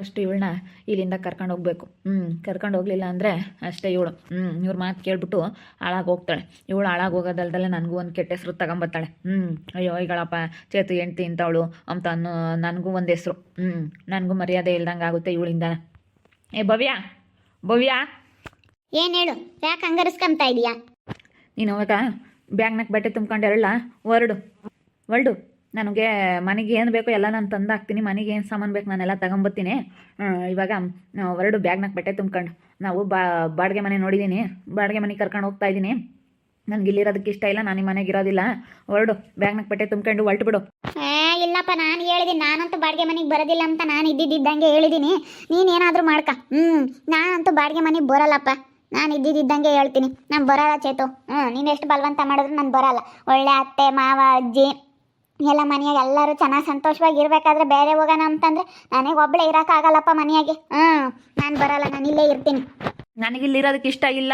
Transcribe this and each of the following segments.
First ಇವಳನ್ನ ಇಲ್ಲಿಂದ ಕರ್ಕೊಂಡು ಹೋಗ್ಬೇಕು. ಹ್ಞೂ ಕರ್ಕೊಂಡು ಹೋಗ್ಲಿಲ್ಲ ಅಂದರೆ ಅಷ್ಟೇ ಇವಳು. ಹ್ಞೂ ಇವ್ರ ಮಾತು ಕೇಳ್ಬಿಟ್ಟು ಹಾಳಾಗಿ ಹೋಗ್ತಾಳೆ. ಇವಳು ಹಾಳಾಗಿ ಹೋಗೋದಲ್ದಲ್ಲೇ ನನಗೂ ಒಂದು ಕೆಟ್ಟ ಹೆಸರು ತಗೊಂಬತ್ತಾಳೆ. ಹ್ಞೂ ಅಯ್ಯೋ ಈಗಳಪ್ಪ ಚೇತು ಹೆಂಡ್ತಿ ಇಂಥವಳು ಅಂತ ಅನ್ನೋ ನನಗೂ ಒಂದು ಹೆಸರು. ಹ್ಞೂ ನನಗೂ ಮರ್ಯಾದೆ ಇಲ್ದಂಗೆ ಆಗುತ್ತೆ ಇವಳಿಂದ. ಏ ಭವ್ಯ ಭವ್ಯ. ಏನು ಹೇಳು? ಯಾಕೆ ಹಂಗರಿಸ್ಕೊಂತ ಇದೀಯಾ? ನೀನು ಅವಾಗ ಬ್ಯಾಗ್ನಾಗ ಬಟ್ಟೆ ತುಂಬ್ಕೊಂಡು ಎರಳ ಹೊರಡು. ಹೊರಡು. ನನಗೆ ಮನೆಗೆ ಏನು ಬೇಕೋ ಎಲ್ಲ ನಾನು ತಂದು ಹಾಕ್ತೀನಿ, ಮನೆಗೆ ಏನು ಸಾಮಾನು ಬೇಕು ನಾನೆಲ್ಲ ತಗೊಂಬತ್ತೀನಿ. ಇವಾಗ ಹೊರಡು ಬ್ಯಾಗ್ನಾಗ ಬಟ್ಟೆ ತುಂಬ್ಕೊಂಡು. ನಾವು ಬಾಡಿಗೆ ಮನೆ ನೋಡಿದ್ದೀನಿ ಬಾಡಿಗೆ ಮನೆಗೆ ಕರ್ಕೊಂಡು ಹೋಗ್ತಾ ಇದ್ದೀನಿ ನನಗೆ ಇಲ್ಲಿರೋದಕ್ಕೆ ಇಷ್ಟ ಇಲ್ಲ, ನಾನು ಈ ಮನೆಗೆ ಇರೋದಿಲ್ಲ. ಹೊರಡು ಬ್ಯಾಗ್ನಾಗ ಬಟ್ಟೆ ತುಂಬ್ಕೊಂಡು ಹೊರಟು ಬಿಡು. ಇಲ್ಲಪ್ಪ, ನಾನು ಹೇಳಿದ್ದೀನಿ ನಾನಂತೂ ಬಾಡಿಗೆ ಮನೆಗೆ ಬರೋದಿಲ್ಲ ಅಂತ ನಾನು ಇದ್ದಿದ್ದಂಗೆ ಹೇಳಿದ್ದೀನಿ ನೀನು ಏನಾದರೂ ಮಾಡ್ಕ. ಹ್ಞೂ ನಾನಂತೂ ಬಾಡಿಗೆ ಮನೆಗೆ ಬರಲ್ಲಪ್ಪ. ನಾನು ಇದ್ದಿದ್ದಂಗೆ ಹೇಳ್ತೀನಿ. ನಾನು ಬರಲ್ಲ ಚೇತು. ಹ್ಞೂ ನೀನು ಎಷ್ಟು ಬಲವಂತ ಮಾಡಿದ್ರು ನಾನು ಬರಲ್ಲ. ಒಳ್ಳೆ ಅತ್ತೆ, ಮಾವ, ಅಜ್ಜಿ. ಎಲ್ಲ ಮನೆಯಾಗ ಎಲ್ಲರೂ ಚೆನ್ನಾಗಿ ಸಂತೋಷವಾಗಿ ಇರಬೇಕಾದ್ರೆ ಬೇರೆ ಹೋಗೋಣ ಅಂತಂದ್ರೆ ನನಗೆ ಒಬ್ಬಳೇ ಆಗಲ್ಲಪ್ಪ ಮನೆಯಾಗೆ. ಹ್ಞೂ ನಾನು ಬರಲ್ಲ, ನಾನು ಇಲ್ಲೇ ಇರ್ತೀನಿ. ನನಗೆ ಇಲ್ಲಿರೋದಕ್ಕೆ ಇಷ್ಟ ಇಲ್ಲ.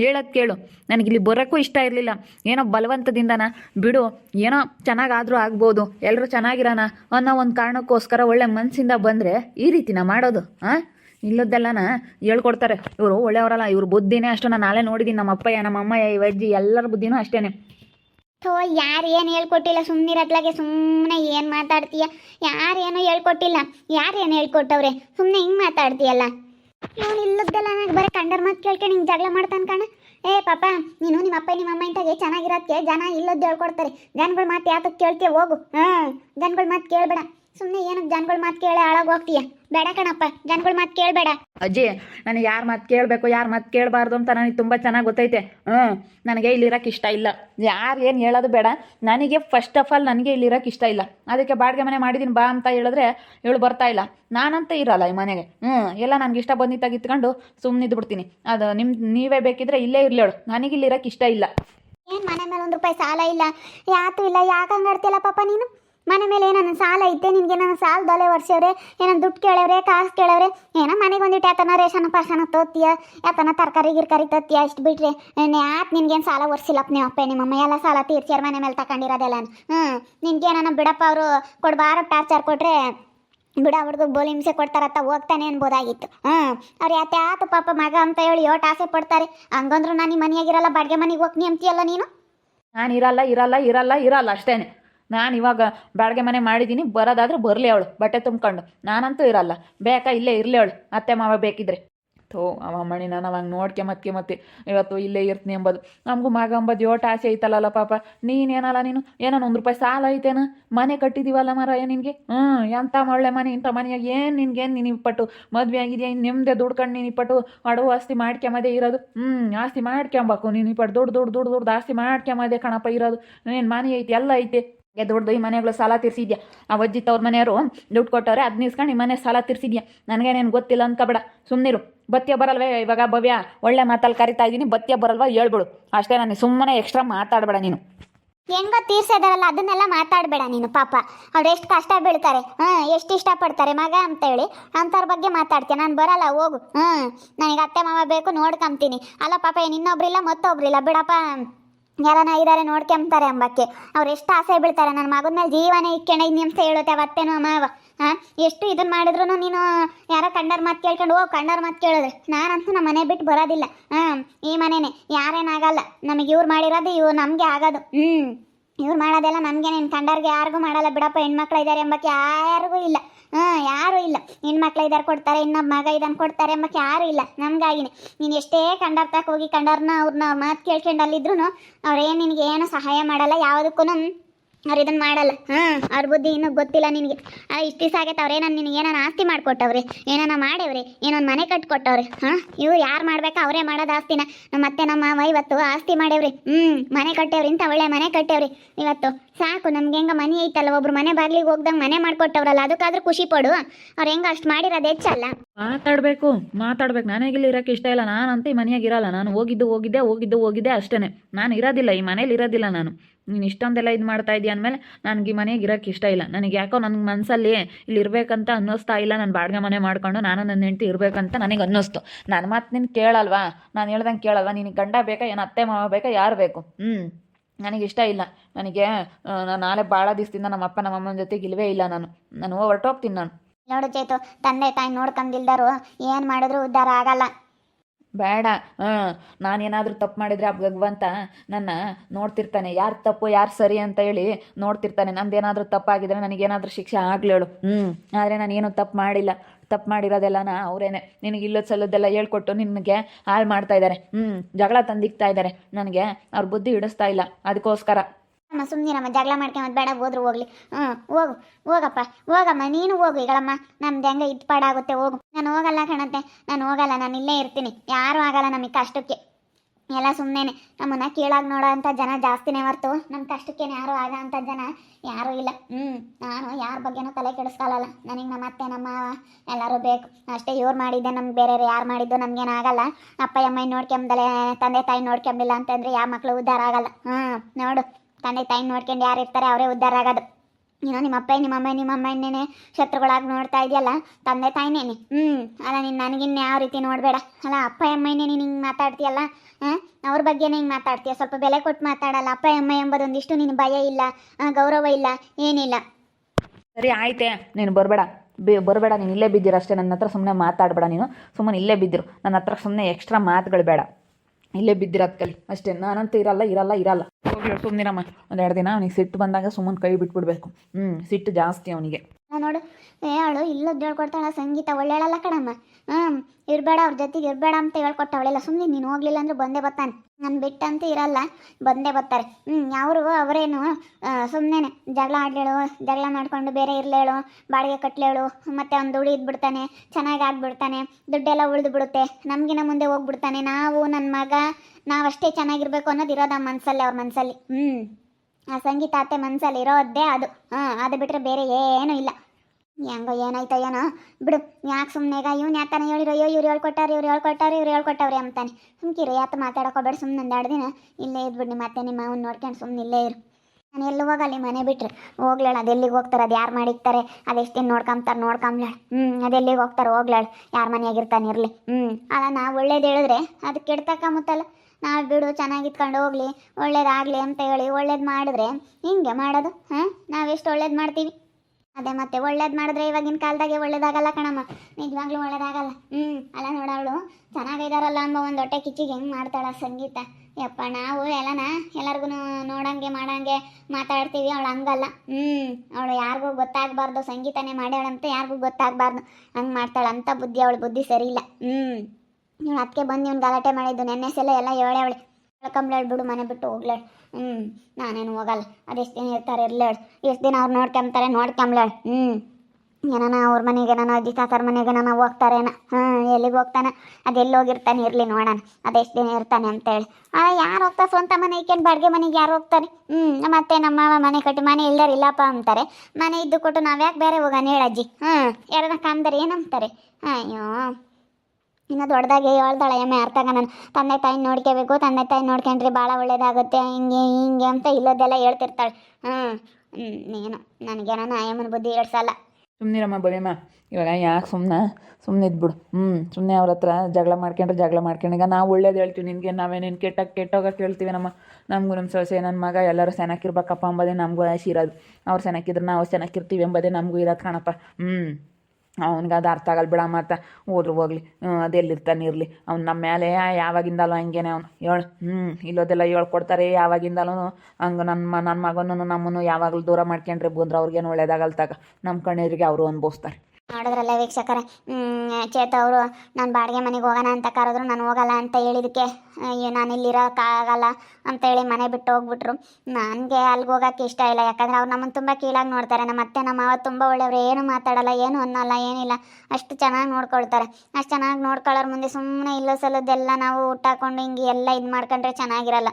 ಹೇಳೋದು ಕೇಳು. ನನಗಿಲ್ಲಿ ಬರೋಕ್ಕೂ ಇಷ್ಟ ಇರಲಿಲ್ಲ. ಏನೋ ಬಲವಂತದಿಂದನ? ಬಿಡು, ಏನೋ ಚೆನ್ನಾಗಾದರೂ ಆಗ್ಬೋದು. ಎಲ್ಲರೂ ಚೆನ್ನಾಗಿರೋಣ ಅನ್ನೋ ಒಂದು ಕಾರಣಕ್ಕೋಸ್ಕರ ಒಳ್ಳೆ ಮನಸ್ಸಿಂದ ಬಂದರೆ ಈ ರೀತಿನ ಮಾಡೋದು ಹಾಂ ಇಲ್ಲದ್ದೆಲ್ಲನ ಹೇಳ್ಕೊಡ್ತಾರೆ. ಇವರು ಒಳ್ಳೆಯವರಲ್ಲ, ಇವ್ರ ಬುದ್ಧಿನೇ ಅಷ್ಟು. ನಾನು ನಾಳೆ ನೋಡಿದ್ದೀನಿ ನಮ್ಮ ಅಪ್ಪಯ್ಯ ನಮ್ಮ ಅಮ್ಮಯ್ಯ ಈ ಅಜ್ಜಿ ಎಲ್ಲರ ಬುದ್ಧಿನೂ ಅಷ್ಟೇ ಥೋ, ಯಾರು ಏನು ಹೇಳ್ಕೊಟ್ಟಿಲ್ಲ? ಸುಮ್ಮನಿರತ್ಲಾಗೆ ಸುಮ್ಮನೆ ಏನು ಮಾತಾಡ್ತೀಯ? ಯಾರೇನು ಹೇಳ್ಕೊಟ್ಟಿಲ್ಲ? ಯಾರು ಏನು ಹೇಳ್ಕೊಟ್ಟವ್ರೆ? ಸುಮ್ಮನೆ ಹಿಂಗೆ ಮಾತಾಡ್ತೀಯಲ್ಲ? ಇವನು ಇಲ್ಲದ್ದಲ್ಲ ನನಗೆ ಬರೀ ಕಂಡರ್ ಮಾತು ಕೇಳ್ಕೊಂಡು ಹಿಂಗೆ ಜಗಳ ಮಾಡ್ತಾನೆ ಕಣ. ಏ, ಪಾಪ, ನೀನು ನಿಮ್ಮ ಅಪ್ಪ ನಿಮ್ಮ ಅಮ್ಮ ಇಂತಾಗೆ ಚೆನ್ನಾಗಿರೋದಕ್ಕೆ ಜನ ಇಲ್ಲದ್ದು ಹೇಳ್ಕೊಡ್ತಾರೆ. ಜನಗಳ ಮಾತು ಯಾತಕ್ಕೆ ಕೇಳ್ತೀಯ? ಹೋಗು. ಹಾಂ ಜನಗಳ ಮಾತು ಕೇಳಬೇಡ. ಸುಮ್ಮನೆ ಏನಕ್ಕೆ ಜನಗಳ ಮಾತು ಕೇಳಿ ಹಾಳಾಗಿ ಹೋಗ್ತೀಯ? ಬೇಡ ಕಣಪ್ಪ ಜನಗಳ ಮಾತು ಕೇಳಬೇಡ. ಅಜ್ಜಿ ನನಗೆ ಯಾರ ಮಾತು ಕೇಳಬೇಕು ಯಾರ ಮಾತು ಕೇಳಬಾರ್ದು ಅಂತ ನನಗೆ ತುಂಬ ಚೆನ್ನಾಗಿ ಗೊತ್ತೈತೆ. ಹ್ಞೂ ನನಗೆ ಇಲ್ಲಿರೋಕೆ ಇಷ್ಟ ಇಲ್ಲ. ಯಾರು ಏನು ಹೇಳೋದು ಬೇಡ. ನನಗೆ ಫಸ್ಟ್ ಆಫ್ ಆಲ್ ನನಗೆ ಇಲ್ಲಿರೋಕೆ ಇಷ್ಟ ಇಲ್ಲ. ಅದಕ್ಕೆ ಬಾಡಿಗೆ ಮನೆ ಮಾಡಿದ್ದೀನಿ ಬಾ ಅಂತ ಹೇಳಿದ್ರೆ ಇವಳು ಬರ್ತಾ ಇಲ್ಲ. ನಾನಂತ ಇರಲ್ಲ ಈ ಮನೆಗೆ. ಹ್ಞೂ ಎಲ್ಲ ನನಗೆ ಇಷ್ಟ ಬಂದಿತ್ತಾಗ ಇತ್ಕೊಂಡು ಸುಮ್ಮನೆ ಇದ್ಬಿಡ್ತೀನಿ. ಅದು ನಿಮ್ಮ ನೀವೇ ಬೇಕಿದ್ರೆ ಇಲ್ಲೇ ಇರಲಿ ಅವಳು. ನನಗೆ ಇಲ್ಲಿರೋಕೆ ಇಷ್ಟ ಇಲ್ಲ. ಏನು ಮನೆ ಮೇಲೆ ಒಂದು ರೂಪಾಯಿ ಸಾಲ ಇಲ್ಲ? ಯಾತು ಇಲ್ಲ ಯಾಕೆ ಹಂಗಾಡ್ತಿಯಲ್ಲ ಪಾಪ ನೀನು? ಮನೆ ಮೇಲೆ ಏನನ್ನ ಸಾಲ ಐತೆ ನಿನಗೆ ನನ್ನ ಸಾಲ ದೊಲೆ ವರ್ಷವ್ರೆ ಏನೋ ದುಡ್ಡು ಕೇಳವ್ರೆ, ಕಾಸು ಕೇಳವ್ರೆ, ಏನೋ ಮನೆಗೆ ಒಂದಿಟ್ಟು ಯಾತನ ರೇಷನ್ ಪಾಷನ ತೋತಿಯ ಯಾತನ ತರಕಾರಿ ಗಿರ್ಕಾರಿ ತೋತಿಯ ಇಷ್ಟು ಬಿಟ್ರೆ ಯಾಕೆ ನಿನ್ಗೇನು ಸಾಲ ಒರ್ಸಿಲ್ಲಪ್ಪ ನೀವು ಅಪ್ಪ ನಿಮ್ಮಮ್ಮ ಎಲ್ಲ ಸಾಲ ತೀರ್ಸ್ಯಾರ ಮನೆ ಮೇಲೆ ತಗೊಂಡಿರೋದೆಲ್ಲ ಹ್ಞೂ ನಿನ್ಗೇನ ಬಿಡಪ್ಪ ಅವರು ಕೊಡಬಾರ ಟಾರ್ಚರ್ ಕೊಟ್ರೆ, ಬಿಡ ಹುಡುಗ ಬೋಲಿ ಹಿಂಸೆ ಕೊಡ್ತಾರತ್ತ, ಹೋಗ್ತಾನೆ ಅನ್ಬೋದಾಗಿತ್ತು. ಹ್ಞೂ ಅವ್ರು ಯಾತ ಯಾತು ಪಾಪ ಮಗ ಅಂತ ಹೇಳಿ ಯೋಟ್ ಆಸೆ ಪಡ್ತಾರೆ. ಹಂಗಂದ್ರು ನಾನು ನಿಮ್ಮ ಮನೆಯಾಗಿರಲ್ಲ ಬಾಡಿಗೆ ಮನೆಗೆ ಹೋಗಿ ಅಂತೀಯಲ್ಲ ನೀನು? ನಾನು ಇರಲ್ಲ ಇರಲ್ಲ ಇರಲ್ಲ ಇರಲ್ಲ ಅಷ್ಟೇ ನಾನು ಇವಾಗ ಬಾಡಿಗೆ ಮನೆ ಮಾಡಿದ್ದೀನಿ ಬರೋದಾದ್ರೆ ಬರಲಿ ಅವಳು, ಬಟ್ಟೆ ತುಂಬ್ಕೊಂಡು. ನಾನಂತೂ ಇರಲ್ಲ. ಬೇಕಾ ಇಲ್ಲೇ ಇರಲಿ ಅವಳು, ಅತ್ತೆ ಮಾವ ಬೇಕಿದ್ರೆ. ಥೋ, ಅವ ಮಣಿ, ನಾನು ಅವಾಗ ನೋಡ್ಕೆ ಮತ್ತೆ ಮತ್ತೆ, ಇವತ್ತು ಇಲ್ಲೇ ಇರ್ತೀನಿ ಎಂಬುದು. ನಮಗೂ ಮಗ ಅಂಬದು ಯೋಟ ಆಸೆ ಐತಲ್ಲ ಪಾಪ. ನೀನೇನಲ್ಲ ನೀನು? ಏನೋ ಒಂದು ರೂಪಾಯಿ ಸಾಲ ಐತೇನ? ಮನೆ ಕಟ್ಟಿದೀವಲ್ಲ ಮರ ನಿನಗೆ? ಹ್ಞೂ ಎಂಥ ಒಳ್ಳೆ ಮನೆ, ಇಂಥ ಮನೆಯಾಗ ಏನು ನಿನ್ಗೇನು ನೀನು ಇಪ್ಪಟ್ಟು? ಮದುವೆ ಆಗಿದೆಯಾ ಇನ್ನು ನಿಮ್ಮದೇ ದುಡ್ಕೊಂಡು ನೀನು ಇಪ್ಪಟ್ಟು? ಅಡವು ಆಸ್ತಿ ಮಾಡ್ಕೊಂಬದೇ ಇರೋದು? ಹ್ಞೂ ಆಸ್ತಿ ಮಾಡ್ಕೊಂಬೇಕು ನೀನು ಇಪ್ಪಟ್ಟು. ದುಡ್ಡು ದುಡ್ಡು ದುಡ್ಡು ದುಡ್ಡು ಆಸ್ತಿ ಮಾಡ್ಕೊಂಬದೇ ಕಣಪ್ಪ ಇರೋದು. ನೀನು ಮನೆ ಐತೆ, ಎಲ್ಲ ಐತಿ. ಏ ದೊಡ್ಡದು ಈ ಮನೆಗಳು ಸಾಲ ತೀರ್ಸಿದ್ಯಾ? ಆ ಅಜ್ಜಿ ತವ್ರ ಮನೆಯವರು ದುಡ್ಡು ಕೊಟ್ಟವ್ರೆ ಅದನ್ನ ಇಸ್ಕೊಂಡು ಈ ಮನೆ ಸಾಲ ತೀರ್ಸಿದ್ಯಾ? ನನಗೇನೇನು ಗೊತ್ತಿಲ್ಲ ಅನ್ಕೋಬೇಡ. ಸುಮ್ಮನಿರು ಬತ್ತಿಯ ಬರಲ್ವೇ? ಇವಾಗ ಭವ್ಯ, ಒಳ್ಳೆ ಮಾತಲ್ಲಿ ಕರಿತಾ ಇದ್ದೀನಿ ಬತ್ತಿಯ ಬರಲ್ವಾ ಹೇಳ್ಬಿಡು. ಅಷ್ಟೇ ನಾನು ಸುಮ್ಮನೆ ಎಕ್ಸ್ಟ್ರಾ ಮಾತಾಡಬೇಡ ನೀನು. ಹೆಂಗೋ ತೀರ್ಸಿದಾರಲ್ಲ ಅದನ್ನೆಲ್ಲ ಮಾತಾಡಬೇಡ ನೀನು, ಪಾಪ. ಅವ್ರು ಎಷ್ಟು ಕಷ್ಟ ಬೀಳ್ತಾರೆ. ಹಾಂ, ಎಷ್ಟು ಇಷ್ಟಪಡ್ತಾರೆ, ಮಗ ಅಂತೇಳಿ ಅಂಥವ್ರ ಬಗ್ಗೆ ಮಾತಾಡ್ತೀನಿ ನಾನು ಬರಲ್ಲ, ಹೋಗು. ಹ್ಞೂ ನನಗೆ ಅತ್ತೆ ಮಾವ ಬೇಕು, ನೋಡ್ಕೊಂತೀನಿ. ಅಲ್ಲ ಪಾಪ, ಏನು ಇನ್ನೊಬ್ರಿಲ್ಲ, ಮತ್ತೊಬ್ರಿಲ್ಲ. ಬಿಡಪ್ಪ. ಯಾರನ ಇದ್ದಾರೆ ನೋಡ್ಕೊಂತಾರೆ ಅಂಬಕ್ಕೆ. ಅವ್ರು ಎಷ್ಟು ಆಸೆ ಬೀಳ್ತಾರೆ. ನನ್ನ ಮಗನ ಮೇಲೆ ಜೀವನ ಇಕ್ಕೊಂಡೈದು ಅಂತ ಹೇಳುತ್ತೆ ಅವತ್ತೇನೋ ಮಾವ ಹಾಂ ಎಷ್ಟು ಇದನ್ನ ಮಾಡಿದ್ರು ನೀನು ಯಾರೋ ಕಂಡರ್ ಮಾತು ಕೇಳ್ಕೊಂಡು, ಓ ಕಂಡರ್ ಮಾತು ಕೇಳಿದ್ರೆ ನಾನಂತೂ ನಮ್ಮ ಮನೆ ಬಿಟ್ಟು ಬರೋದಿಲ್ಲ. ಹಾಂ ಈ ಮನೇನೆ. ಯಾರೇನಾಗಲ್ಲ ನಮಗೆ ಇವ್ರು ಮಾಡಿರೋದು ಇವ್ರು ನಮಗೆ ಆಗೋದು. ಹ್ಞೂ ಇವ್ರು ಮಾಡೋದೆಲ್ಲ ನಮಗೆ. ನಿನ್ನ ಕಂಡರ್ಗೆ ಯಾರಿಗೂ ಮಾಡಲ್ಲ ಬಿಡಪ್ಪ. ಹೆಣ್ಮಕ್ಳು ಇದ್ದಾರೆ ಎಂಬಕ್ಕೆ ಯಾರಿಗೂ ಇಲ್ಲ. ಹಾಂ ಯಾರೂ ಇಲ್ಲ. ಹೆಣ್ಮಕ್ಳು ಇದ್ದಾರೆ ಕೊಡ್ತಾರೆ, ಇನ್ನೊಬ್ಬ ಮಗ ಇದನ್ನು ಕೊಡ್ತಾರೆ ಮತ್ತೆ ಯಾರೂ ಇಲ್ಲ. ನಮಗಾಗಿನೇ. ನೀನು ಎಷ್ಟೇ ಕಂಡರ್ ತಕ್ಕ ಹೋಗಿ ಕಂಡರ್ನ ಅವ್ರನ್ನ ಮಾತು ಕೇಳ್ಕೊಂಡು ಅಲ್ಲಿದ್ರು ಅವ್ರೇನು ನಿನಗೆ ಏನು ಸಹಾಯ ಮಾಡಲ್ಲ ಯಾವುದಕ್ಕೂ ಅವ್ರು ಇದನ್ನು ಮಾಡಲ್ಲ. ಹಾಂ, ಅವ್ರ ಬುದ್ಧಿ ಇನ್ನೂ ಗೊತ್ತಿಲ್ಲ ನಿನಗೆ. ಇಷ್ಟು ದಿವಸ ಆಗೈತೆ ಅವ್ರು ನಾನು ನಿನಗೆ ಏನಾನ ಆಸ್ತಿ ಮಾಡಿಕೊಟ್ಟವ್ರೆ? ಏನಾನ ಮಾಡೇವ್ರಿ ಏನೊಂದು ಮನೆ ಕಟ್ಕೊಟ್ಟವ್ರಿ? ಹಾಂ, ಇವ್ರು ಯಾರು ಮಾಡ್ಬೇಕು ಅವರೇ ಮಾಡೋದು ಆಸ್ತಿನ. ನಮ್ಮ ಅತ್ತೆ, ನಮ್ಮ ಇವತ್ತು ಆಸ್ತಿ ಮಾಡೇವ್ರಿ ಹ್ಞೂ ಮನೆ ಕಟ್ಟೇವ್ರಿ ಇಂಥ ಒಳ್ಳೆ ಮನೆ ಕಟ್ಟೇವ್ರಿ ಇವತ್ತು ಸಾಕು, ನಮ್ಗೆ ಹೆಂಗ ಮನೆ ಐತಲ್ಲ, ಒಬ್ರು ಮನೆ ಬಾಗ್ಲಿಗೆ ಹೋಗ್ದಂಗೆ ಮನೆ ಮಾಡ್ಕೊಟ್ಟವ್ರಲ್ಲ, ಅದಕ್ಕಾದ್ರೂ ಖುಷಿ ಪಡು. ಅವ್ರು ಹೆಂಗ ಅಷ್ಟು ಮಾಡಿರೋದು ಹೆಚ್ಚಲ್ಲ. ಮಾತಾಡಬೇಕು, ಮಾತಾಡ್ಬೇಕು. ನನಗೆ ಇಲ್ಲಿ ಇರೋಕ್ಕೆ ಇಷ್ಟ ಇಲ್ಲ. ನಾನಂತೂ ಈ ಮನೆಯಾಗ ಇರಲ್ಲ. ನಾನು ಹೋಗಿದ್ದು, ಹೋಗಿದ್ದೆ ಹೋಗಿದ್ದು, ಹೋಗಿದ್ದೆ ಅಷ್ಟೇ ನಾನು ಇರೋದಿಲ್ಲ, ಈ ಮನೇಲಿ ಇರೋದಿಲ್ಲ ನಾನು. ನೀನು ಇಷ್ಟೊಂದೆಲ್ಲ ಇದು ಮಾಡ್ತಾ ಇದೀಯ ಅಂದಮೇಲೆ ನನಗೆ ಈ ಮನೆಗೆ ಇರೋಕ್ಕೆ ಇಷ್ಟ ಇಲ್ಲ. ನನಗೆ ಯಾಕೋ ನನಗೆ ಮನಸ್ಸಲ್ಲಿ ಇಲ್ಲಿ ಇರಬೇಕಂತ ಅನ್ನಿಸ್ತಾ ಇಲ್ಲ. ನಾನು ಬಾಡಿಗೆ ಮನೆ ಮಾಡ್ಕೊಂಡು ನಾನು ನನ್ನ ಹೆಂಡತಿ ಇರಬೇಕಂತ ನನಗೆ ಅನ್ನಿಸ್ತು. ನನ್ನ ಮಾತು ನಿನ್ನ ಕೇಳಲ್ವಾ? ನಾನು ಹೇಳ್ದಂಗೆ ಕೇಳಲ್ವಾ? ನಿನಗೆ ಗಂಡ ಬೇಕಾ? ಏನು ಅತ್ತೆ ಮಾವ ಬೇಕಾ? ಯಾರು ಬೇಕು? ಹ್ಞೂ ನನಗೆ ಇಷ್ಟ ಇಲ್ಲ. ನನಗೆ ನಾನು ನಾಳೆ ಭಾಳ ದಿವಸದಿಂದ ನಮ್ಮ ಅಪ್ಪ ನಮ್ಮ ಅಮ್ಮನ ಜೊತೆಗೆ ಇಲ್ಲವೇ ಇಲ್ಲ ನಾನು. ನಾನು ಹೊರಟೋಗ್ತೀನಿ ನಾನು. ನೋಡು ಚೇತು, ತಂದೆ ತಾಯಿ ನೋಡ್ಕೊಂದಿಲ್ದಾರು ಏನು ಮಾಡಿದ್ರು ಉದ್ಧಾರ ಆಗಲ್ಲ. ಬೇಡ. ಹಾಂ ನಾನೇನಾದರೂ ತಪ್ಪು ಮಾಡಿದರೆ ಆ ಭಗವಂತ ನನ್ನ ನೋಡ್ತಿರ್ತಾನೆ. ಯಾರು ತಪ್ಪು, ಯಾರು ಸರಿ ಅಂತ ಹೇಳಿ ನೋಡ್ತಿರ್ತಾನೆ. ನಂದೇನಾದರೂ ತಪ್ಪಾಗಿದ್ರೆ ನನಗೇನಾದರೂ ಶಿಕ್ಷೆ ಆಗಲೇಳು. ಹ್ಞೂ ಆದರೆ ನಾನೇನು ತಪ್ಪು ಮಾಡಿಲ್ಲ. ತಪ್ಪು ಮಾಡಿರೋದೆಲ್ಲನ ಅವರೇನೆ. ನಿನಗೆ ಇಲ್ಲದ ಸಲ್ಲದೆಲ್ಲ ಹೇಳ್ಕೊಟ್ಟು ನಿನಗೆ ಹಾಳು ಮಾಡ್ತಾ ಇದ್ದಾರೆ ಹ್ಞೂ ಜಗಳ ತಂದಿಕ್ತಾ ಇದ್ದಾರೆ ನನಗೆ ಅವ್ರ ಬುದ್ಧಿ ಹಿಡಿಸ್ತಾ ಇಲ್ಲ. ಅದಕ್ಕೋಸ್ಕರ. ಅಮ್ಮ ಸುಮ್ಮನಿರಮ್ಮ ಜಗಳ ಮಾಡ್ಕೊಂಬದ್ ಬೇಡ, ಹೋದ್ರು ಹೋಗ್ಲಿ. ಹ್ಞೂ ಹೋಗು, ಹೋಗಪ್ಪ, ಹೋಗಮ್ಮ, ನೀನು ಹೋಗು ಈಗಳಮ್ಮ ನಮ್ದು ಹೆಂಗೆ ಇದು ಪಾಡಾಗುತ್ತೆ ಹೋಗು. ನಾನು ಹೋಗಲ್ಲ ಕಣತ್ತೆ, ನಾನು ಹೋಗಲ್ಲ, ನಾನು ಇಲ್ಲೇ ಇರ್ತೀನಿ. ಯಾರೂ ಆಗಲ್ಲ ನಮಗೆ ಕಷ್ಟಕ್ಕೆ. ಎಲ್ಲ ಸುಮ್ಮನೆ ನಮ್ಮನ್ನ ಕೀಳಾಗಿ ನೋಡೋ ಅಂಥ ಜನ ಜಾಸ್ತಿನೇ ಹೊರ್ತು ನಮ್ಮ ಕಷ್ಟಕ್ಕೆ ಯಾರು ಆಗ ಅಂತ ಜನ ಯಾರೂ ಇಲ್ಲ. ಹ್ಞೂ ನಾನು ಯಾರ ಬಗ್ಗೆನೂ ತಲೆ ಕೆಡಿಸ್ಕೊಳ್ಳಲ್ಲ ನನಗೆ ನಮ್ಮ ಅತ್ತೆ, ನಮ್ಮ ಎಲ್ಲಾರು ಬೇಕು. ಅಷ್ಟೇ ಇವ್ರು ಮಾಡಿದ್ದೆ ನಮ್ಗೆ ಬೇರೆ ಯಾರು ಮಾಡಿದ್ದು ನಮ್ಗೇನು ಆಗಲ್ಲ. ಅಪ್ಪ, ಅಮ್ಮ ನೋಡ್ಕೊಂಬದಲೆ, ತಂದೆ, ತಾಯಿ ನೋಡ್ಕೊಂಬಿಲ್ಲ ಅಂತಂದ್ರೆ ಯಾವ ಮಕ್ಕಳು ಉದ್ಧಾರ ಆಗಲ್ಲ. ಹ್ಞೂ ನೋಡು. ತಂದೆ ತಾಯಿ ನೋಡ್ಕೊಂಡು ಯಾರು ಇರ್ತಾರೆ ಅವರೇ ಉದ್ಧಾರ ಆಗೋದು. ನೀನು ನಿಮ್ಮ ಅಪ್ಪ, ನಿಮ್ಮ ಅಮ್ಮ, ನಿಮ್ಮ ಅಮ್ಮನೇನೆ ಶತ್ರುಗಳಾಗಿ ನೋಡ್ತಾ ಇದೆಯಲ್ಲ? ತಂದೆ ತಾಯಿನೇನೆ ಹ್ಞೂ ಅಲ್ಲ ನೀನು ನನಗಿನ್ನ ಯಾವ ರೀತಿ ನೋಡಬೇಡ. ಅಲ್ಲ, ಅಪ್ಪ ಅಮ್ಮನೇ ನೀನು ಹಿಂಗೆ ಮಾತಾಡ್ತೀಯಲ್ಲ? ಹಾಂ ಅವ್ರ ಬಗ್ಗೆನೇ ಹಿಂಗೆ ಮಾತಾಡ್ತೀಯ? ಸ್ವಲ್ಪ ಬೆಲೆ ಕೊಟ್ಟು ಮಾತಾಡಲ್ಲ. ಅಪ್ಪ, ಅಮ್ಮ ಎಂಬುದೊಂದಿಷ್ಟು ನಿನ್ನ ಭಯ ಇಲ್ಲ ಗೌರವ ಇಲ್ಲ, ಏನಿಲ್ಲ. ಸರಿ, ಆಯ್ತೆ. ನೀನು ಬರಬೇಡ. ಬಿ, ಬರಬೇಡ. ನೀನು ಇಲ್ಲೇ ಬಿದ್ದಿರು ಅಷ್ಟೇ. ನನ್ನ ಹತ್ರ ಸುಮ್ಮನೆ ಮಾತಾಡಬೇಡ ನೀನು. ಸುಮ್ಮನೆ ಇಲ್ಲೇ ಬಿದ್ದಿರು. ನನ್ನ ಹತ್ರ ಸುಮ್ಮನೆ ಎಕ್ಸ್ಟ್ರಾ ಮಾತುಗಳು ಬೇಡ. ಇಲ್ಲೇ ಬಿದ್ದಿರೋದು ಕಲಿ ಅಷ್ಟೇ. ನಾನಂತೂ ಇರಲ್ಲ ಇರಲ್ಲ ಇರಲ್ಲ. ಹೋಗ್ಲಿ ಸುಮ್ಮನಿರಮ್ಮ ಒಂದೆರಡು ದಿನ ಅವನಿಗೆ ಸಿಟ್ಟು ಬಂದಾಗ ಸುಮ್ಮನೆ ಕೈ ಬಿಟ್ಬಿಡ್ಬೇಕು. ಹ್ಞೂ ಸಿಟ್ಟು ಜಾಸ್ತಿ ಅವನಿಗೆ. ನೋಡು. ಅವಳು ಇಲ್ಲದ್ದು ಹೇಳ್ಕೊಡ್ತಾಳ, ಸಂಗೀತ ಒಳ್ಳೆಯಳಲ್ಲ ಕಣಮ್ಮ. ಹ್ಞೂ ಇರಬೇಡ, ಅವ್ರ ಜೊತೆಗೆ ಇರಬೇಡ ಅಂತ ಹೇಳ್ಕೊಟ್ಟವಳೆಲ್ಲ. ಸುಮ್ಮನೆ ನೀನು ಹೋಗ್ಲಿಲ್ಲ ಅಂದ್ರೆ ಬಂದೇ ಬರ್ತಾನೆ. ನಾನು ಬಿಟ್ಟಂತೂ ಇರಲ್ಲ. ಬಂದೇ ಬರ್ತಾರೆ. ಹ್ಞೂ ಅವರು ಅವರೇನು ಸುಮ್ಮನೆ ಜಗಳ ಆಡ್ಲೇಳು, ಜಗಳ ಮಾಡಿಕೊಂಡು ಬೇರೆ ಇರಲೇಳು, ಬಾಡಿಗೆ ಕಟ್ಲೇಳು, ಮತ್ತೆ ಅವ್ನು ದುಡಿದು ಬಿಡ್ತಾನೆ ಚೆನ್ನಾಗಿ ಆಗ್ಬಿಡ್ತಾನೆ, ದುಡ್ಡೆಲ್ಲ ಉಳಿದು ಬಿಡುತ್ತೆ, ನಮಗಿನ ಮುಂದೆ ಹೋಗ್ಬಿಡ್ತಾನೆ, ನಾವು ನನ್ನ ಮಗ ನಾವಷ್ಟೇ ಚೆನ್ನಾಗಿರ್ಬೇಕು ಅನ್ನೋದು ಇರೋದು ಆ ಮನಸ್ಸಲ್ಲಿ ಅವ್ರ ಮನಸ್ಸಲ್ಲಿ ಹ್ಞೂ ಆ ಸಂಗೀತ, ಅತ್ತೆ ಮನಸ್ಸಲ್ಲಿ ಇರೋದೇ ಅದು. ಹಾಂ ಅದು ಬಿಟ್ಟರೆ ಬೇರೆ ಏನೂ ಇಲ್ಲ. ಹೆಂಗೋ ಏನಾಯ್ತೋ ಏನೋ? ಬಿಡು ಯಾಕೆ ಸುಮ್ಮನೆಗ ಇವ್ನು ಯಾತಾನೆ ಹೇಳಿರೋ? ಅಯ್ಯೋ, ಇವ್ರು ಹೇಳ್ಕೊಟ್ಟಾರೆ ಇವ್ರು ಹೇಳ್ಕೊಟ್ಟಾರೆ, ಇವ್ರು ಹೇಳ್ಕೊಟ್ಟವ್ರೆ ಅಂತಾನೆ. ಸುಮ್ಕಿರು, ಯಾತ ಮಾತಾಡೋಕೋಬೇಡ ಸುಮ್ಮನೆ ಒಂದು ಎರಡು ದಿನ ಇಲ್ಲೇ ಇದ್ಬಿಡಿ ಮತ್ತೆ ನಿಮ್ಮ ಅವ್ನು ನೋಡ್ಕೊಂಡು ಸುಮ್ಮನೆ ಇಲ್ಲೇ ಇರು. ನಾನು ಎಲ್ಲಿ ಹೋಗಲ್ಲಿ ಮನೆ ಬಿಟ್ರೆ? ಹೋಗ್ಲಾಳ, ಅದು ಎಲ್ಲಿಗೆ ಹೋಗ್ತಾರೆ, ಅದು ಯಾರು ಮಾಡಿಕ್ತಾರೆ? ಅದೆಷ್ಟು ದಿನ ನೋಡ್ಕೊಂಬ್ತಾರೆ, ನೋಡ್ಕೊಂಬ್ಲಾಳ. ಹ್ಞೂ ಅದು ಎಲ್ಲಿಗೆ ಹೋಗ್ತಾರೆ, ಹೋಗ್ಲಾಳ. ಯಾರ ಮನೆಯಾಗಿರ್ತಾನೆ, ಇರಲಿ. ಹ್ಞೂ ಅಲ್ಲ, ನಾವು ಒಳ್ಳೇದು ಹೇಳಿದ್ರೆ ಅದು ಕೆಡ್ತಕ್ಕಂಬತ್ತಲ್ಲ ನಾವು ಬಿಡು ಚೆನ್ನಾಗಿತ್ಕೊಂಡು ಹೋಗ್ಲಿ, ಒಳ್ಳೇದಾಗಲಿ ಅಂತ ಹೇಳಿ, ಒಳ್ಳೇದು ಮಾಡಿದ್ರೆ ಹಿಂಗೆ ಮಾಡೋದು, ಹಾಂ? ನಾವೆಷ್ಟು ಒಳ್ಳೇದು ಮಾಡ್ತೀವಿ? ಅದೇ ಮತ್ತೆ ಒಳ್ಳೇದು ಮಾಡಿದ್ರೆ ಇವಾಗಿನ ಕಾಲದಾಗೆ ಒಳ್ಳೇದಾಗಲ್ಲ ಕಣಮ್ಮ. ನಿಜವಾಗ್ಲೂ ಒಳ್ಳೇದಾಗಲ್ಲ. ಹ್ಞೂ ಅಲ್ಲ ನೋಡವಳು ಚೆನ್ನಾಗಿದಾರಲ್ಲ ಅಂಬ ಒಂದು ಹೊಟ್ಟೆ ಕಿಚ್ಚಿಗೆ ಹೆಂಗೆ ಮಾಡ್ತಾಳ ಸಂಗೀತ. ಯಪ್ಪ, ನಾವು ಎಲ್ಲನ ಎಲ್ಲರಿಗೂ ನೋಡಂಗೆ ಮಾಡಂಗೆ ಮಾತಾಡ್ತೀವಿ, ಅವಳು ಹಂಗಲ್ಲ. ಹ್ಞೂ ಅವಳು ಯಾರಿಗೂ ಗೊತ್ತಾಗಬಾರ್ದು, ಸಂಗೀತನೇ ಮಾಡ್ಯಾಳಂತ ಯಾರಿಗೂ ಗೊತ್ತಾಗಬಾರ್ದು. ಹಂಗೆ ಮಾಡ್ತಾಳ ಅಂತ ಬುದ್ಧಿ, ಅವಳು ಬುದ್ಧಿ ಸರಿ ಇಲ್ಲ. ಹ್ಞೂ ಇವಳು ಅದಕ್ಕೆ ಬಂದು ಇವ್ನು ಗಲಾಟೆ ಮಾಡಿದ್ದು. ನೆನ್ನೆ ಸಲ ಎಲ್ಲ ಹೇಳವಳೆ ಬಿಡು, ಮನೆ ಬಿಟ್ಟು ಹೋಗ್ಲಾಳು ಹ್ಞೂ ನಾನೇನು ಹೋಗಲ್ಲ. ಅದೆಷ್ಟು ದಿನ ಇರ್ತಾರೆ ಇರ್ಲಾಳು ಎಷ್ಟು ದಿನ ಅವ್ರು ನೋಡ್ಕೊಂತಾರೆ ನೋಡ್ಕೊಂಬ್ಲಾಳು ಹ್ಞೂ ಏನಾನ ಅವ್ರ ಮನೆಗೆ ನಾನು ಅಜ್ಜಿ ತಾತರ ಮನೆಗೆ ನಾನು ಹೋಗ್ತಾರೇನ ಹಾಂ, ಎಲ್ಲಿಗೆ ಹೋಗ್ತಾನೆ? ಅದೆಲ್ಲಿ ಹೋಗಿರ್ತಾನೆ? ಇರಲಿ ನೋಡೋಣ. ಅದೆಷ್ಟು ದಿನ ಇರ್ತಾನೆ ಅಂತೇಳಿ ಆ, ಯಾರು ಹೋಗ್ತಾ ಸ್ವಂತ ಮನೆ ಇಕ್ಕೊಂಡು ಬಾಡಿಗೆ ಮನೆಗೆ ಯಾರು ಹೋಗ್ತಾರೆ? ಹ್ಞೂ ಮತ್ತೆ ನಮ್ಮ ಮನೆ ಕಟ್ಟಿ ಮನೆ ಇಲ್ದಾರ ಇಲ್ಲಪ್ಪ ಅಂತಾರೆ. ಮನೆ ಇದ್ದು ಕೊಟ್ಟು ನಾವು ಯಾಕೆ ಬೇರೆ ಹೋಗೋಣ ಹೇಳಜ್ಜಿ? ಹಾಂ ಯಾರನ್ನ ಕಾಮ್ದಾರೆ ಏನಂತಾರೆ? ಅಯ್ಯೋ. ಇನ್ನು ದೊಡ್ಡದಾಗಿ ಹೇಳ್ತಾಳೆ ಎಮ್ಮೆ ಅರ್ಥಾಗ ನಾನು. ತಂದೆ ತಾಯಿ ನೋಡ್ಕೋಬೇಕು, ತಂದೆ ತಾಯಿ ನೋಡ್ಕೊಂಡ್ರೆ ಭಾಳ ಒಳ್ಳೇದಾಗುತ್ತೆ, ಹಿಂಗೆ ಹಿಂಗೆ ಅಂತ ಇಲ್ಲದೆಲ್ಲ ಹೇಳ್ತಿರ್ತಾಳೆ. ಹಾಂ ಏನು ನನಗೇನೋ ಆಯಮ್ಮನ ಬುದ್ಧಿ ಹೇಳ್ಸಲ್ಲ. ಸುಮ್ಮನಿರಮ್ಮ ಬಳಿಯಮ್ಮ ಇವಾಗ ಯಾಕೆ ಸುಮ್ಮನೆ ಸುಮ್ಮನೆ ಇದ್ಬಿಡು ಹ್ಞೂ ಸುಮ್ಮನೆ ಅವ್ರ ಹತ್ರ ಜಗಳ ಮಾಡ್ಕೊಂಡ್ರೆ ಜಗಳ ಮಾಡ್ಕೊಂಡು, ಈಗ ನಾವು ಒಳ್ಳೇದು ಹೇಳ್ತೀವಿ, ನಿನಗೆ ನಾವೇನೇನು ಕೆಟ್ಟ, ಕೆಟ್ಟೋಗ ಹೇಳ್ತೀವಿ ನಮ್ಮ ನಮಗೂ ನಮ್ಮ ಸೊಸೆ ನನ್ನ ಮಗ, ಎಲ್ಲರೂ ಚೆನ್ನಾಗಿರ್ಬೇಕಪ್ಪ ಅಂಬೋದೇ ನಮಗೂ ಆಸೆ ಇರೋದು ಅವ್ರು ಚೆನ್ನಾಗಿದ್ರೆ ನಾವು ಚೆನ್ನಾಗಿರ್ತೀವಿ ಎಂಬುದೇ ನಮಗೂ ಇರೋದು ಕಣಪ್ಪ. ಹ್ಞೂ ಅವ್ನಿಗೆ ಅದು ಅರ್ಥ ಆಗಲ್ಲ. ಬಿಡ ಮತ್ತು ಹೋದ್ರು ಹೋಗ್ಲಿ. ಅದೆಲ್ಲಿರ್ತಾನೆ ಇರಲಿ. ಅವ್ನು ನಮ್ಮ ಮೇಲೆ ಯಾವಾಗಿಂದಲೋ ಹಂಗೇನೆ ಅವ್ನು. ಹೇಳು ಹ್ಞೂ ಇಲ್ಲೋದೆಲ್ಲ ಹೇಳ್ಕೊಡ್ತಾರೆ ಯಾವಾಗಿಂದಲೂ. ಹಂಗೆ ನನ್ನ ನನ್ನ ಮಗನೂ ನಮ್ಮನ್ನು ಯಾವಾಗಲೂ ದೂರ ಮಾಡ್ಕೊಂಡ್ರೆ ಬಂದ್ರೆ ಅವ್ರಿಗೇನು ಒಳ್ಳೇದಾಗಲ್ತಾಗ ನಮ್ಮ ಕಣ್ಣೀರಿಗೆ ಅವರು ಅನ್ಭವಿಸ್ತಾರೆ. ನೋಡಿದ್ರಲ್ಲ ವೀಕ್ಷಕರ. ಚೇತ ಅವರು, ನಾನು ಬಾಡಿಗೆ ಮನೆಗೆ ಹೋಗೋಣ ಅಂತ ಕರೆದ್ರು ನಾನು ಹೋಗಲ್ಲ ಅಂತ ಹೇಳಿದಕ್ಕೆ ನಾನು ಇಲ್ಲಿ ಇರೋಕ್ಕಾಗಲ್ಲ ಅಂತೇಳಿ ಮನೆ ಬಿಟ್ಟು ಹೋಗ್ಬಿಟ್ರು. ನನಗೆ ಅಲ್ಲಿಗೆ ಹೋಗೋಕ್ಕೆ ಇಷ್ಟ ಇಲ್ಲ. ಯಾಕಂದರೆ ಅವ್ರು ನಮ್ಮನ್ನು ತುಂಬ ಕೀಳಾಗಿ ನೋಡ್ತಾರೆ. ನಮ್ಮ ಅತ್ತೆ, ನಮ್ಮ ಮಾವ ತುಂಬ ಒಳ್ಳೆಯವರು. ಏನು ಮಾತಾಡಲ್ಲ, ಏನು ಅನ್ನಲ್ಲ, ಏನಿಲ್ಲ. ಅಷ್ಟು ಚೆನ್ನಾಗಿ ನೋಡ್ಕೊಳ್ತಾರೆ. ಅಷ್ಟು ಚೆನ್ನಾಗಿ ನೋಡ್ಕೊಳ್ಳೋರು ಮುಂದೆ ಸುಮ್ಮನೆ ಇಲ್ಲೋ ಸಲದ್ದೆಲ್ಲ ನಾವು ಊಟ ಹಾಕೊಂಡು ಹಿಂಗೆ ಎಲ್ಲ ಇದು ಮಾಡ್ಕೊಂಡ್ರೆ ಚೆನ್ನಾಗಿರಲ್ಲ.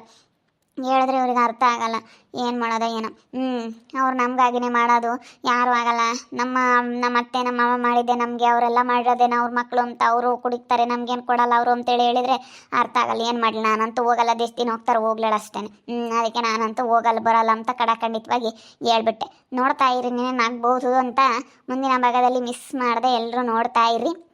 ಹೇಳಿದ್ರೆ ಇವ್ರಿಗೆ ಅರ್ಥ ಆಗಲ್ಲ. ಏನು ಮಾಡೋದು ಏನೋ. ಹ್ಞೂ ಅವ್ರು ನಮಗಾಗಿನೇ ಮಾಡೋದು. ಯಾರೂ ಆಗಲ್ಲ. ನಮ್ಮ ನಮ್ಮ ಅತ್ತೆ, ನಮ್ಮ ಮಾವ ಮಾಡಿದ್ದೆ ನಮಗೆ. ಅವರೆಲ್ಲ ಮಾಡಿರೋದೇನೋ ಅವ್ರ ಮಕ್ಕಳು ಅಂತ ಅವರು ಕುಡಿತಾರೆ. ನಮ್ಗೇನು ಕೊಡಲ್ಲ ಅವರು ಅಂತೇಳಿ ಹೇಳಿದರೆ ಅರ್ಥ ಆಗಲ್ಲ. ಏನು ಮಾಡಲಿ? ನಾನಂತೂ ಹೋಗಲ್ಲ. ದೇಶ ದಿನ ಹೋಗ್ತಾರೆ, ಹೋಗ್ಲೇಳ ಅಷ್ಟೇ ಹ್ಞೂ ಅದಕ್ಕೆ ನಾನಂತೂ ಹೋಗಲ್ಲ, ಬರಲ್ಲ ಅಂತ ಕಡಾಖಂಡಿತವಾಗಿ ಹೇಳ್ಬಿಟ್ಟೆ. ನೋಡ್ತಾ ಇರಿ ನೀನೇನಾಗ್ಬೋದು ಅಂತ ಮುಂದಿನ ಭಾಗದಲ್ಲಿ ಮಿಸ್ ಮಾಡದೆ ಎಲ್ಲರೂ ನೋಡ್ತಾ ಇರಿ.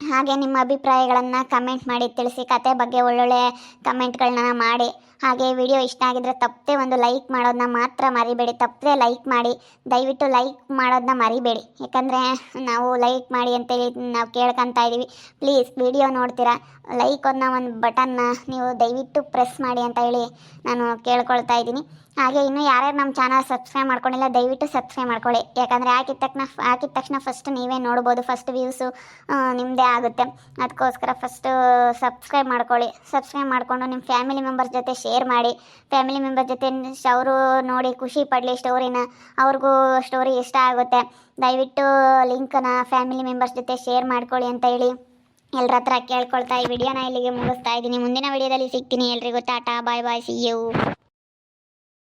ಹಾಗೆ ನಿಮ್ಮ ಅಭಿಪ್ರಾಯಗಳನ್ನು ಕಮೆಂಟ್ ಮಾಡಿ ತಿಳಿಸಿ, ಕತೆ ಬಗ್ಗೆ ಒಳ್ಳೊಳ್ಳೆ ಕಮೆಂಟ್ಗಳನ್ನ ಮಾಡಿ. ಹಾಗೆ ವಿಡಿಯೋ ಇಷ್ಟ ಆಗಿದ್ರೆ ತಪ್ಪದೆ ಒಂದು ಲೈಕ್ ಮಾಡೋದನ್ನ ಮಾತ್ರ ಮರಿಬೇಡಿ. ತಪ್ಪದೆ ಲೈಕ್ ಮಾಡಿ, ದಯವಿಟ್ಟು ಲೈಕ್ ಮಾಡೋದನ್ನ ಮರಿಬೇಡಿ. ಯಾಕಂದರೆ ನಾವು ಲೈಕ್ ಮಾಡಿ ಅಂತೇಳಿ ನಾವು ಕೇಳ್ಕೊತಾ ಇದ್ದೀವಿ. ಪ್ಲೀಸ್ ವಿಡಿಯೋ ನೋಡ್ತೀರಾ? ಲೈಕ್ ಅನ್ನೋ ಒಂದು ಬಟನ್ನ ನೀವು ದಯವಿಟ್ಟು ಪ್ರೆಸ್ ಮಾಡಿ ಅಂತ ಹೇಳಿ ನಾನು ಕೇಳ್ಕೊಳ್ತಾ ಇದ್ದೀನಿ. ಹಾಗೆ ಇನ್ನೂ ಯಾರ್ಯಾರು ನಮ್ಮ ಚಾನಲ್ ಸಬ್ಸ್ಕ್ರೈಬ್ ಮಾಡ್ಕೊಂಡಿಲ್ಲ, ದಯವಿಟ್ಟು ಸಬ್ಸ್ಕ್ರೈಬ್ ಮಾಡ್ಕೊಳ್ಳಿ. ಯಾಕಂದರೆ ಹಾಕಿದ ತಕ್ಷಣ ಹಾಕಿದ ತಕ್ಷಣ ಫಸ್ಟ್ ನೀವೇ ನೋಡ್ಬೋದು ಫಸ್ಟ್ ವ್ಯೂಸು ನಿಮ್ಮದೇ ಆಗುತ್ತೆ. ಅದಕ್ಕೋಸ್ಕರ ಫಸ್ಟು ಸಬ್ಸ್ಕ್ರೈಬ್ ಮಾಡ್ಕೊಳ್ಳಿ. ಸಬ್ಸ್ಕ್ರೈಬ್ ಮಾಡಿಕೊಂಡು ನಿಮ್ಮ ಫ್ಯಾಮಿಲಿ ಮೆಂಬರ್ಸ್ ಜೊತೆ ಶೇರ್ ಮಾಡಿ ಫ್ಯಾಮಿಲಿ ಮೆಂಬರ್ ಜೊತೆ ಅವರು ನೋಡಿ ಖುಷಿ ಪಡಲಿ ಸ್ಟೋರಿನ ಅವ್ರಿಗೂ ಸ್ಟೋರಿ ಇಷ್ಟ ಆಗುತ್ತೆ. ದಯವಿಟ್ಟು ಲಿಂಕನ್ನ ಫ್ಯಾಮಿಲಿ ಮೆಂಬರ್ಸ್ ಜೊತೆ ಶೇರ್ ಮಾಡ್ಕೊಳ್ಳಿ ಅಂತ ಹೇಳಿ ಎಲ್ಲರ ಹತ್ರ ಕೇಳ್ಕೊಳ್ತಾ ಈ ವಿಡಿಯೋನ ಇಲ್ಲಿಗೆ ಮುಗಿಸ್ತಾ ಇದ್ದೀನಿ. ಮುಂದಿನ ವಿಡಿಯೋದಲ್ಲಿ ಸಿಗ್ತೀನಿ ಎಲ್ರಿಗೂ. Tata bye bye see you